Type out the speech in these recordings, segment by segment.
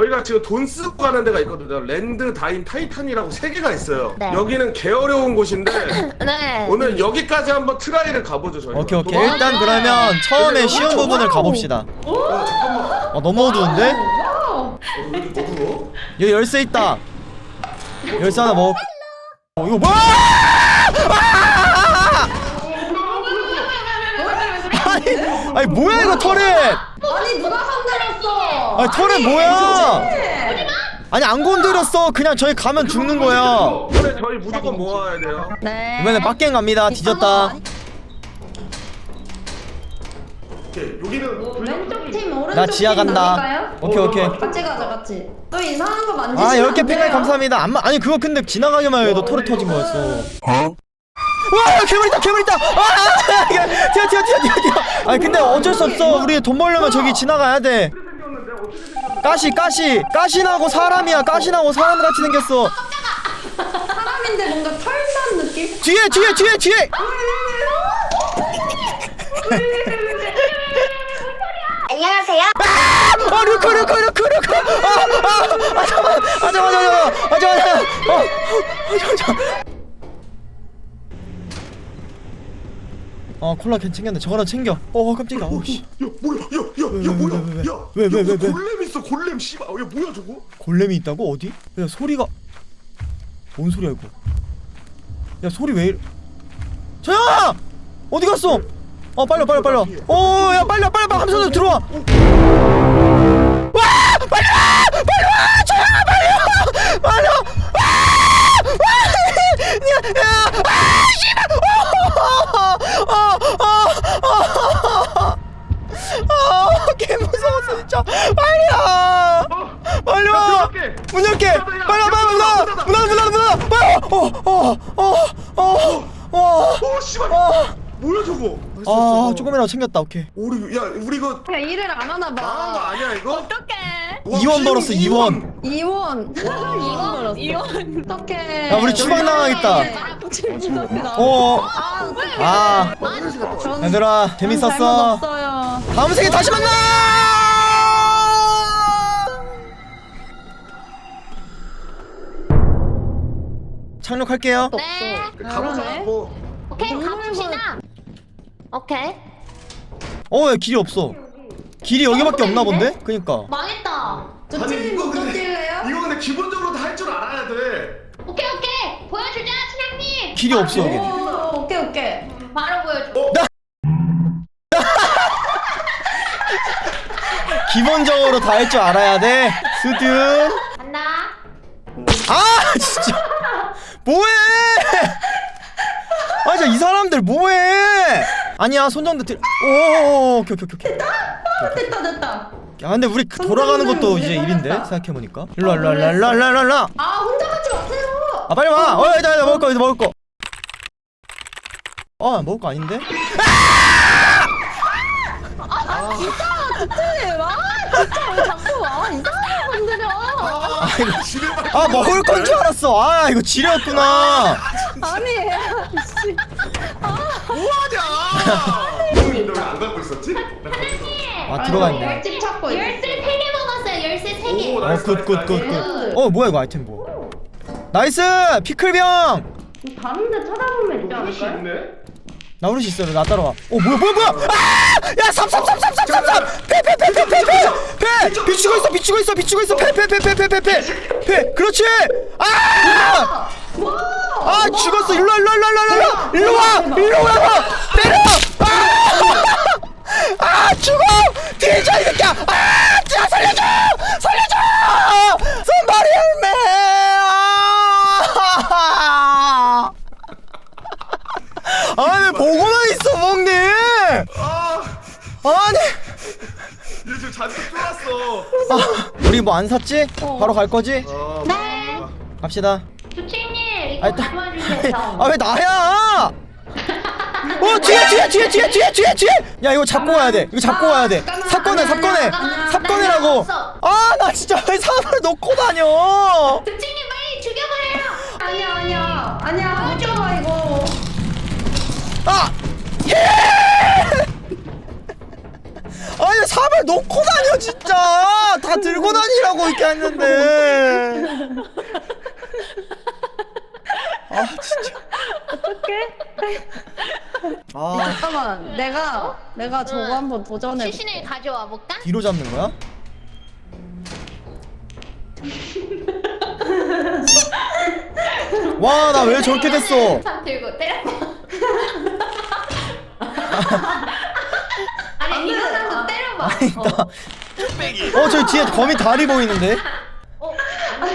저희가 지금 돈 쓰고 가는 데가 있거든요. 랜드 다인 타이탄이라고 세 개가 있어요. 네. 여기는 개어려운 곳인데 네. 오늘 여기까지 한번 트라이를 가보죠 저희. 오케이 오케이 일단 그러면 처음에 쉬운 부분을 가봅시다 어, 잠깐만. 어 너무 어두운데? 어? 여기 열쇠 있다 열쇠 하나 먹 어, 이거 뭐야 아! 아니, 아니 뭐야 이거 터렛 아니 누가? 아니 터렛 뭐야 아니 안 건드렸어 그냥 저희 가면 죽는 거야 그래 저희 무조건 모아야 돼요. 네. 이번에 빡갱 갑니다 뒤졌다 오케이 여기는 왼쪽 팀 오른쪽 나 지하 팀 간다 나갈까요? 오케이 오케이 같이 가자 같이. 또 이상한 거 만지시면 아 10개 안 팽갈 돼요. 감사합니다 안마 아니 그거 근데 지나가기만 해도 털이 터진 거였어 와 괴물 있다 괴물 있다 아 튀어 튀어 튀어 튀어 튀어 아니 근데 어쩔 수 없어 우리 돈 벌려면 저기 지나가야 돼 가시 가시 가시나고 사람이야 가시나고 사람 같이 생겼어 사람인데 뭔가 털난 느낌? 뒤에 뒤에 뒤에 뒤에 안녕하세요. 아 루크 루크 루크 루크 아아 아, 잠깐만 아 잠깐만 잠깐만 아 잠깐만 어 아, 잠깐만 어 콜라 캔 챙겼네 저거나 챙겨 어 깜짝이야 어우씨 야 뭐야 야야야 뭐야 왜, 왜, 왜, 야 왜, 왜, 야, 왜, 왜? 골렘 있어 골렘 씨발 야 뭐야 저거? 골렘이 있다고 어디? 야 소리가 뭔 소리야 이거? 야 소리 왜 이래? 저야 어디 갔어? 어 와, 빨리 와. 어야 빨리 와, 빨리 빨리 함선으로 들어와. 와 빨리 와 빨리 와 저야 빨리 와 빨리. 와! 와! 야, 야, 아, 씨발! 어, 어, 어, 어. 아, 개 무서웠어 진짜. 빨리 와. 빨리 와. 야, 들어갈게. 문 열게. 야, 야, 빨리 와, 야, 빨리 와, 야, 문 닫아, 닫아, 문 닫아, 문 닫아, 문 닫아. 빨리 와. 어, 어, 어, 어, 어. 어 씨발 아. 뭐야 저거? 아, 조금이라도 챙겼다. 오케이. 우리 야 우리 이거 그냥 일을 안 하나 망한 거 봐. 아니야 이거? 어떡해. 와, 2원 힘 벌었어, 2원. 이원. 이원 벌었어. 이원. 어떡해. 야, 우리 추방 당하겠다. 아, 어. 아, 아, 전 얘들아, 잘못 재밌었어. 없어요. 다음 생에 다시 만나! 착륙할게요. 네. 가보자. 뭐 오케이 가봅시다. 오케이. 어, 왜 길이 없어? 길이 여기밖에 없나 본데? 그니까. 망했다. 저 아니, 팀 이거 근데-? 이거 근데 기본적으로 다 할 줄 알아야 돼. 오케이 오케이 보여주자 춘향님. 길이 없어, 여기. 오, 오케이 오케이. 바로 보여줘. 기본적으로 다 할 줄 알아야 돼. 수준. 간다. 아, 진짜. 뭐해? 아, 진짜 이 사람들 뭐해? 아니야, 손정대 들. 오, 오케이, 오케이, 오케이. 아, 됐다 됐다. 야, 근데 우리 그 돌아가는 것도 이제 일인데 생각해 보니까. 일로 와, 일로 와, 일로 와, 일로 와, 일로 와, 일로 와. 아 혼자 가지 마세요. 아, 빨리 와. 어, 이제 이제 먹을 거, 이제 먹을 거. 아, 먹을 거 아닌데? 네, 와 진짜 왜 자꾸 와 이상하게 건드려. 아 이거 아, 먹을 건 줄 알았어. 아, 이거 지뢰였구나. 아니. 씨. 뭐하냐? 형이 너왜 안 갖고 있었지? 춘향님. 아, 들어가 있네. 열집 찾고 열쇠 있어. 세개 먹었어요. 열쇠 세 개. 오, 어, 나이스, 굿, 나이스, 굿, 나이스. 굿, 굿. 어, 뭐야, 이거 아이템 뭐. 나이스! 피클병! 다른데 찾아보면 있지 혹시 않을까요? 있네? 나 오르시 있어, 나 따라와. 어, 뭐야, 뭐야, 뭐야! 아! 야, 삼, 삼, 삼, 삼, 삼, 삼, 삼! 패, 패, 패, 패, 패, 패! 패! 비추고 있어, 비추고 있어, 비추고 있어! 패, 패, 패, 패, 패, 패, 패! 패! 그렇지! 아! 아, 죽었어! 일로 와, 일로 와, 일로 와, 일로 와! 일로 와! 일로 와! 때려! 아! 아, 죽어! 뒤져, 이 새끼야! 아! 자, 살려줘! 살려줘! 손발이 열매! 아! 아니, 보고만 있어, 멍님! 아, 아니! 얘 지금 잔뜩 쫄았어. 아, 우리 뭐 안 샀지? 바로 갈 거지? 어, 네. 갑시다. 주치님 이거 아, 일단- 잡아주세요. 아, 왜 나야? 어, 뒤에, 뒤에, 뒤에, 뒤에, 뒤에, 뒤에, 뒤에! 야, 이거 잡고 가야 돼. 이거 잡고 가야 돼. 삽건해, 삽건해! 삽건해라고! 아, 나 진짜 왜 사람을 놓고 다녀! 주치님 빨리 죽여버려요. 아니야 아니야 아니야 못 잡아 이거. 아! 예! 아니, 사 삽을 놓고 다녀 진짜 다 들고 다니라고 이렇게 했는데 아 진짜 어떡해? 아 잠깐만 내가 내가 저거 응. 한번 도전해 출신을 가져와 볼까? 뒤로 잡는 거야? 와 나 왜 저렇게 됐어 삽 들고 때려. 아니 일어나서 때려봐. 아니 나어저 뒤에 거미 다리 보이는데 어,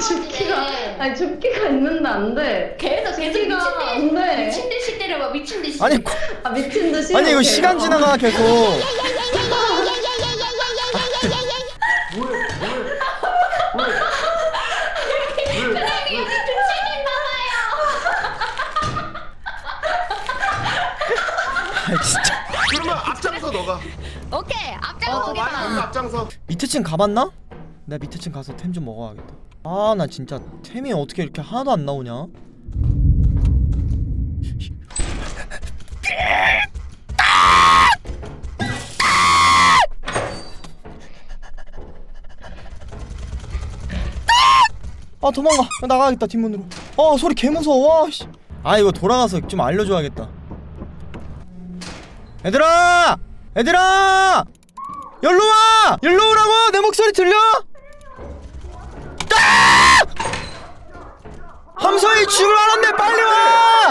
죽기가 아니 죽기가 있는데 안 돼 계속 계속 죽기가 미친 듯이 미친 듯이 때려봐 미친 듯이. 아니 고- 아 미친 듯이 아니 이거. 시간 지나가 계속. 아 진짜 그러면 앞장서 너가. 오케이 앞장 어. 많이 앞장서. 밑에 층 가봤나? 내가 밑에 층 가서 템 좀 먹어야겠다 아 나 진짜 템이 어떻게 이렇게 하나도 안 나오냐? 아 도망가. 야, 나가야겠다 뒷문으로. 아 소리 개 무서워. 와, 씨. 아 이거 돌아가서 좀 알려줘야겠다. 얘들아! 얘들아! 열로 와! 열로 오라고! 내 목소리 들려? 아! 함선이 죽을 알았네 빨리 와!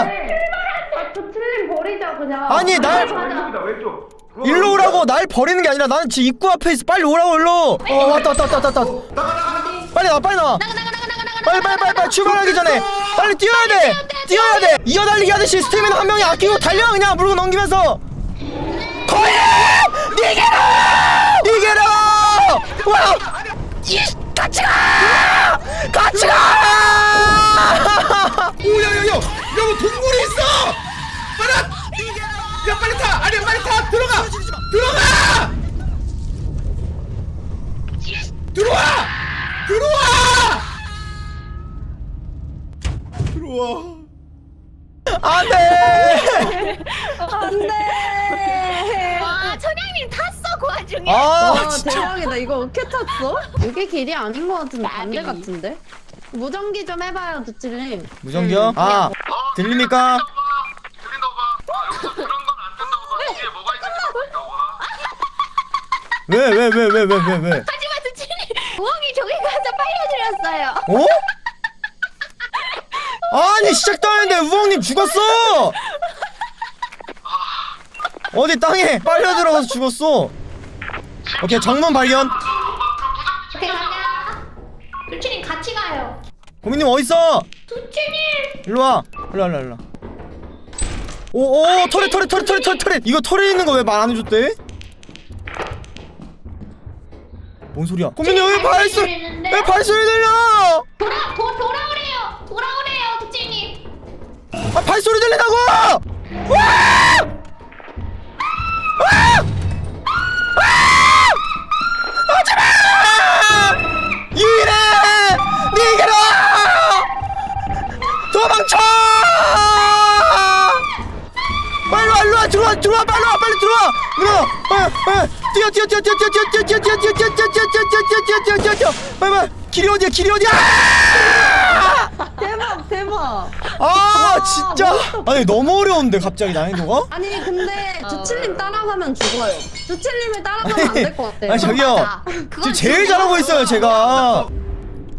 아 도틀림 버리자 그냥 아니 날 왼쪽이다 왼쪽. 그거 일로 오라고 날 버리는 게 아니라 나는 지금 입구 앞에 있어. 빨리 오라고 일로. 어 왔다 왔다 왔다 왔다. 나가 나가. 빨리 나와 빨리 나와. 나가 나가 나가 나가 나가. 빨리 빨리 빨리 빨리 출발하기 전에. 빨리 뛰어야 돼. 뛰어야 돼. 이어달리기 하듯이 스태미나 한 명이 아끼고 달려 그냥 물고 넘기면서. 거의! 니게로! 니게로! 와 이, 같이 가 같이 가 오야야야 야뭐 동굴이 있어 빨리 야 빨리 타 아니 빨리 타 들어가 들어가 들어와 들어와 들어와 안돼 안돼 와 천양님 탔어 그 와중에. 아 와 진짜 대박이다 이거 어떻게 탔어? 이게 길이 아닌 것 같은데 반대. 같은데? 무전기 좀 해봐요 두칠님 무전기요? 아 들립니까? 들린다고 봐. 아, 여기서 그런 건 안 된다고 봐. 뒤에 뭐가 있는지 모른다고 봐. 왜왜 왜 왜 왜 왜 왜? 하지만 두친이 부엉이 저기 가서 빨려들였어요. 어? 아니 시작도 안 했는데 우엉님 죽었어 어디 땅에 빨려 들어가서 죽었어 오케이 정문 발견 오케이 가자. 두친이 같이 가요. 고민님 어딨어? 두친이. 일로 와 일로 와 일로 와 일로 와 오오 터렛 터렛 터렛 터렛 터렛 터렛 이거 터렛 있는 거 왜 말 안 해줬대? 뭔 소리야 고민님 왜 발소리 왜 발소리 들려 돌아 도, 돌아오래요. 돌아오래요 두친이. 아 발소리 들린다고! 와! 와! 와! 하지마! 유일해! 니게로! 도망쳐! 빨리 와, 일로 와, 들어와, 들어와, 빨리 와, 빨리 들어와! 들어와! 어, 어, 뛰어, 뛰어, 뛰어, 뛰어, 뛰어, 뛰어, 뛰어, 뛰어, 뛰어, 뛰어, 뛰어, 뛰어, 뛰어, 뛰어, 뛰어, 뛰어, 뛰어, 빨리, 빨리! 길이 어디야, 길이 어디야! 대박 대박. 아 진짜. 아니 너무 어려운데 갑자기 난이도가? 아니 근데 두칠님 따라가면 죽어요. 두칠님을 따라가면 안 될 것 같아요. 아니 저기요. 지금 제일 잘하고 있어요. 제가.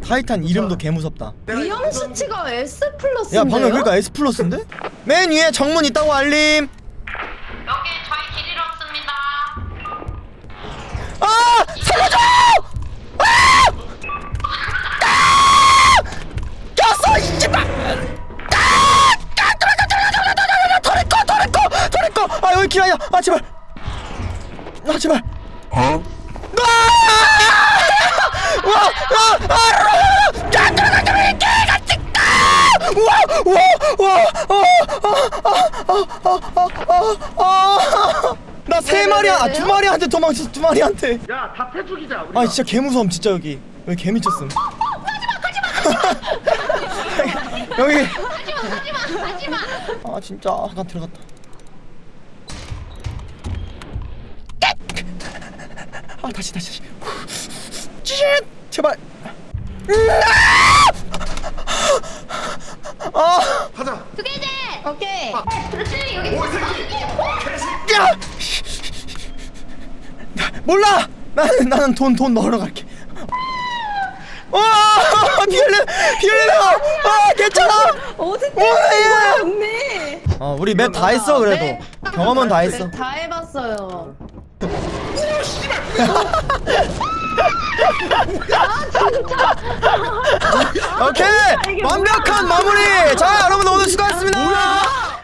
타이탄 이름도 개 무섭다. 위험 수치가 S 플러스인데요? 야 방금 그러니까 S 플러스인데? 맨 위에 정문 있다고 알림. 여기 저희 길 잃었습니다. 아! 살려줘 제발 아 제발 어? 와! 아! 아! 아! 야 들어가 들어가 개가 찍다 우와 우와 우와 나세 마리 아두 마리한테 도망쳤어 두 마리한테. 야, 다패 죽이자. 우리가. 아 진짜 개 무서움 진짜 여기. 여기 개 미쳤음? 여기. 하지마 하지마 하지마. 아 진짜. 나 들어갔다 아아 다시 다시 다시 찌릿 제발 아 하자. 두 개째. 오케이. 조칠님 여기 오, 이 새끼. 야! 몰라! 나는 나는 돈 돈 넣으러 갈게. 와! 비엘레 비엘레! 아 괜찮아. 어디 오, 예. 언니? 어 우리 맵 다 했어 그래도 네. 경험은 다 했어. 네, 다 해봤어요. 오케이 완벽한 마무리. 자 여러분 오늘 수고하셨습니다.